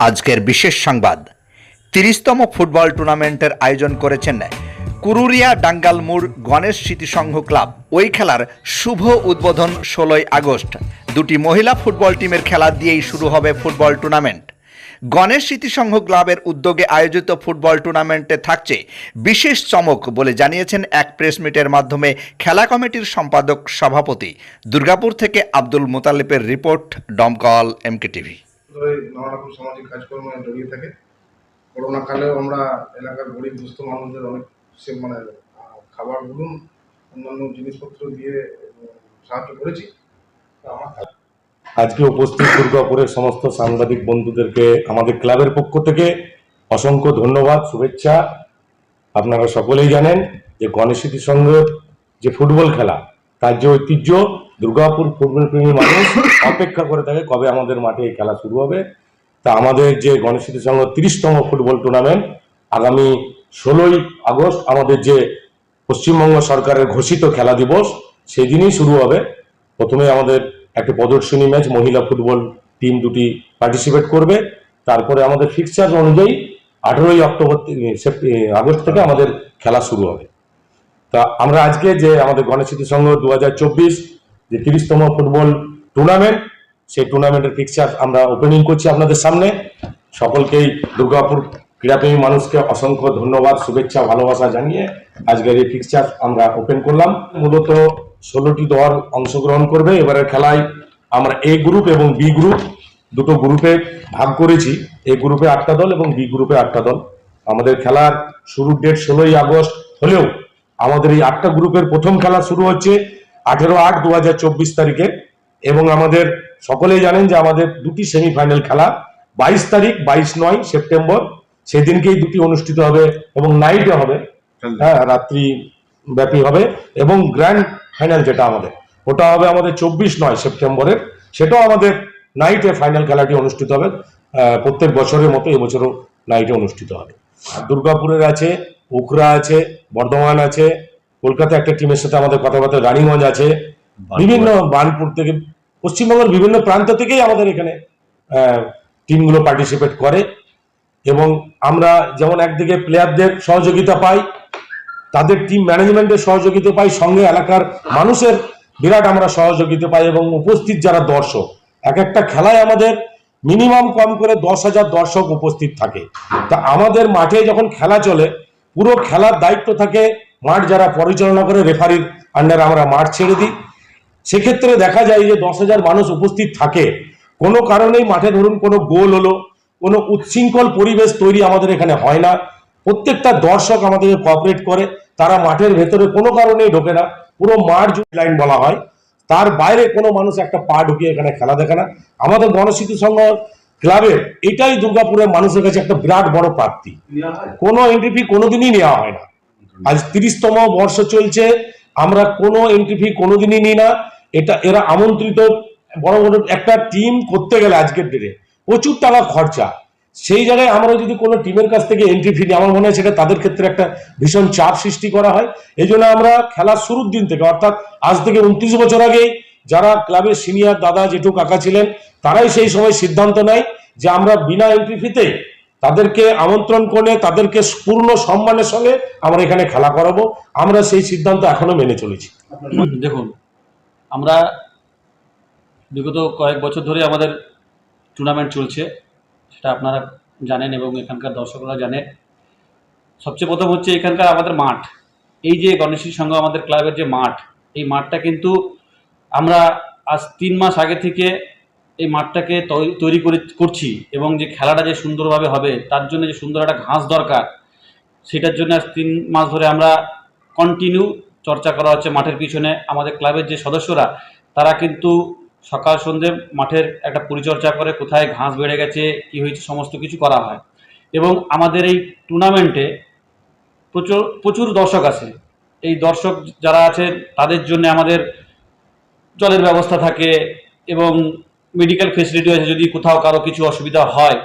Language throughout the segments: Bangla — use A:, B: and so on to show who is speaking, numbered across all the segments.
A: আজকের বিশেষ সংবাদ। তিরিশতম ফুটবল টুর্নামেন্টের আয়োজন করেছেন কুরুরিয়া ডাঙ্গালমুড় গণেশ স্মৃতিসংঘ ক্লাব। ওই খেলার শুভ উদ্বোধন ষোলোই আগস্ট। দুটি মহিলা ফুটবল টিমের খেলা দিয়েই শুরু হবে ফুটবল টুর্নামেন্ট। গণেশ স্মৃতিসংঘ ক্লাবের উদ্যোগে আয়োজিত ফুটবল টুর্নামেন্টে থাকছে বিশেষ চমক বলে জানিয়েছেন এক প্রেস মিটের মাধ্যমে খেলা কমিটির সম্পাদক সভাপতি। দুর্গাপুর থেকে আব্দুল মোতালেবের রিপোর্ট ডমকল এমকে টিভি
B: ধরে নানা রকম সামাজিক কাজকর্মে জড়িয়ে থাকে। করোনা কালেও আমরা এলাকার গরিব, দুস্থ মানুষদের অনেক সে মানে খাবার বলুন অন্যান্য জিনিসপত্র দিয়ে সাহায্য করেছি।
C: আজকে উপস্থিত দুর্গাপুরের সমস্ত সাংবাদিক বন্ধুদেরকে আমাদের ক্লাবের পক্ষ থেকে অসংখ্য ধন্যবাদ, শুভেচ্ছা। আপনারা সকলেই জানেন যে গণেশ সংঘের যে ফুটবল খেলা, তার যে ঐতিহ্য দুর্গাপুর ফুটবল প্রেমী মানুষ অপেক্ষা করে থাকে কবে আমাদের মাঠে এই খেলা শুরু হবে। তা আমাদের যে গণেশ সংঘ তিরিশতম ফুটবল টুর্নামেন্ট আগামী ষোলোই আগস্ট আমাদের যে পশ্চিমবঙ্গ সরকারের ঘোষিত খেলা দিবস সেদিনই শুরু হবে। প্রথমে আমাদের একটা প্রদর্শনী ম্যাচ, মহিলা ফুটবল টিম দুটি পার্টিসিপেট করবে। তারপরে আমাদের ফিক্সচার অনুযায়ী আঠেরোই অক্টোবর আগস্ট থেকে আমাদের খেলা শুরু হবে। তা আমরা আজকে যে আমাদের গণেশ সংঘ দু যে তিরিশতম ফুটবল টুর্নামেন্ট সেই টুর্নামেন্টের পিকচার আমরা ওপেনিং করছি আপনাদের সামনে। সকলকেই দুর্গাপুর ক্রীড়াপ্রেমী মানুষকে অসংখ্য ধন্যবাদ, শুভেচ্ছা, ভালোবাসা জানিয়ে আজকের এই পিকচার আমরা ওপেন করলাম। মূলত ষোলোটি দল অংশগ্রহণ করবে। এবারের খেলায় আমরা এ গ্রুপ এবং বি গ্রুপ দুটো গ্রুপে ভাগ করেছি। এ গ্রুপে আটটা দল এবং বি গ্রুপে আটটা দল। আমাদের খেলার শুরুর ডেট ষোলোই আগস্ট হলেও আমাদের এই আটটা গ্রুপের প্রথম খেলা শুরু হচ্ছে। আঠেরো আট দু তারিখে এবং আমাদের সকলেই জানেন যে আমাদের দুটি সেমিফাইনাল খেলা বাইশ তারিখ বাইশ নয় সেপ্টেম্বর। সেদিনকেই দুটি অনুষ্ঠিত হবে এবং নাইটে হবে। হ্যাঁ রাত্রি ব্যাপী হবে এবং গ্র্যান্ড ফাইনাল যেটা আমাদের ওটা হবে আমাদের চব্বিশ নয় সেপ্টেম্বরের। সেটাও আমাদের নাইটে ফাইনাল খেলাটি অনুষ্ঠিত হবে। প্রত্যেক বছরের মতো এবছরও নাইটে অনুষ্ঠিত হবে। আর দুর্গাপুরের আছে উখরা আছে বর্ধমান আছে কলকাতা একটা টিমের সাথে আমাদের কথাবার্তা রানীগঞ্জ আছে বিভিন্ন বানপুর থেকে পশ্চিমবঙ্গের বিভিন্ন প্রান্ত থেকেই আমাদের এখানে টিমগুলো পার্টিসিপেট করে। এবং আমরা যেমন একদিকে প্লেয়ারদের সহযোগিতা পাই তাদের টিম ম্যানেজমেন্টের সহযোগিতা পাই সঙ্গে এলাকার মানুষের বিরাট আমরা সহযোগিতা পাই এবং উপস্থিত যারা দর্শক। এক একটা খেলায় আমাদের মিনিমাম কম করে দশ হাজার দর্শক উপস্থিত থাকে। তা আমাদের মাঠে যখন খেলা চলে পুরো খেলার দায়িত্ব থাকে মাঠ যারা পরিচালনা করে রেফারির আন্ডারে আমরা মাঠ ছেড়ে দিই। সেক্ষেত্রে দেখা যায় যে দশ হাজার মানুষ উপস্থিত থাকে। কোনো কারণেই মাঠে ধরুন কোনো গোল হলো, কোনো উচ্ছৃঙ্খল পরিবেশ তৈরি আমাদের এখানে হয় না। প্রত্যেকটা দর্শক আমাদেরকে কোঅপারেট করে, তারা মাঠের ভেতরে কোনো কারণেই ঢোকে না। পুরো মাঠ লাইন বলা হয়। তার বাইরে কোনো মানুষ একটা পা ঢুকিয়ে এখানে খেলা দেখে না। আমাদের গণস্মৃতি সংঘ ক্লাবের এটাই দুর্গাপুরের মানুষের কাছে একটা বিরাট বড় প্রাপ্তি। কোনো এন্ট্রি কোনোদিনই নেওয়া হয় না। আজ তিরিশতম বর্ষ চলছে, আমরা কোনো এন্ট্রি ফি কোনোদিনই নিই না। এটা, এরা আমন্ত্রিত বড় বড় একটা টিম করতে গেলে আজকের ডেটে প্রচুর টাকা খরচা। সেই জায়গায় আমরা যদি কোনো টিমের কাছ থেকে এন্ট্রি ফি আমার মনে হয় সেটা তাদের ক্ষেত্রে একটা ভীষণ চাপ সৃষ্টি করা হয়। এই জন্য আমরা খেলার শুরুর দিন থেকে, অর্থাৎ আজ থেকে উনত্রিশ বছর আগে, যারা ক্লাবের সিনিয়র দাদা জেঠু কাকা ছিলেন, তারাই সেই সময় সিদ্ধান্ত নেয় যে আমরা বিনা এন্ট্রি ফিতে তাদেরকে আমন্ত্রণ করে তাদেরকে পূর্ণ সম্মানের সঙ্গে আমরা এখানে খেলা করাবো। আমরা সেই সিদ্ধান্ত এখনও মেনে চলেছি।
D: দেখুন, আমরা বিগত কয়েক বছর ধরে আমাদের টুর্নামেন্ট চলছে, সেটা আপনারা জানেন এবং এখানকার দর্শকরা জানে সবচেয়ে প্রথম হচ্ছে এখানকার আমাদের মাঠ। এই যে গণেশের সঙ্গে আমাদের ক্লাবের যে মাঠ, এই মাঠটা কিন্তু আমরা আজ তিন মাস আগে থেকে এই মাঠটাকে তৈরি করে, করছি এবং যে খেলাটা যে সুন্দরভাবে হবে, তার জন্য যে সুন্দর একটা ঘাস দরকার, সেটার জন্য আজ তিন মাস ধরে আমরা কন্টিনিউ চর্চা করা হচ্ছে মাঠের পিছনে। আমাদের ক্লাবের যে সদস্যরা, তারা কিন্তু সকাল সন্ধে মাঠের একটা পরিচর্যা করে কোথায় ঘাস বেড়ে গেছে, কি হয়েছে, সমস্ত কিছু করা হয়। এবং আমাদের এই টুর্নামেন্টে প্রচুর প্রচুর দর্শক আছে। এই দর্শক যারা আছে তাদের জন্য আমাদের জলের ব্যবস্থা থাকে এবং মেডিকেল ফেসিলিটি আছে, যদি কোথাও কারও কিছু অসুবিধা হয়।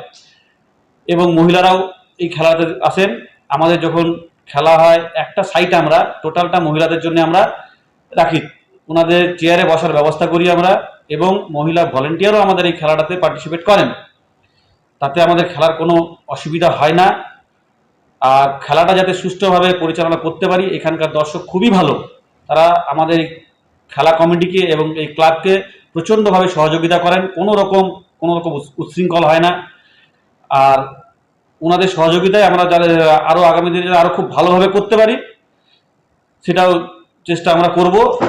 D: এবং মহিলারাও এই খেলাতে আসেন। আমাদের যখন খেলা হয়, একটা সাইট আমরা টোটালটা মহিলাদের জন্য আমরা রাখি। ওনাদের চেয়ারে বসার ব্যবস্থা করি আমরা এবং মহিলা ভলেন্টিয়ারও আমাদের এই খেলাটাতে পার্টিসিপেট করেন। তাতে আমাদের খেলার কোনো অসুবিধা হয় না। আর খেলাটা যাতে সুষ্ঠুভাবে পরিচালনা করতে পারি, এখানকার দর্শক খুবই ভালো। তারা আমাদের খেলা কমিটিকে এবং এই ক্লাবকে প্রচণ্ডভাবে সহযোগিতা করেন। কোনো রকম কোনো রকম উচ্ছ- উচ্ছৃঙ্খল হয় না। আর ওনাদের সহযোগিতায় আমরা আরও আগামী দিনে আরও খুব ভালোভাবে করতে পারি, সেটাও চেষ্টা আমরা করব।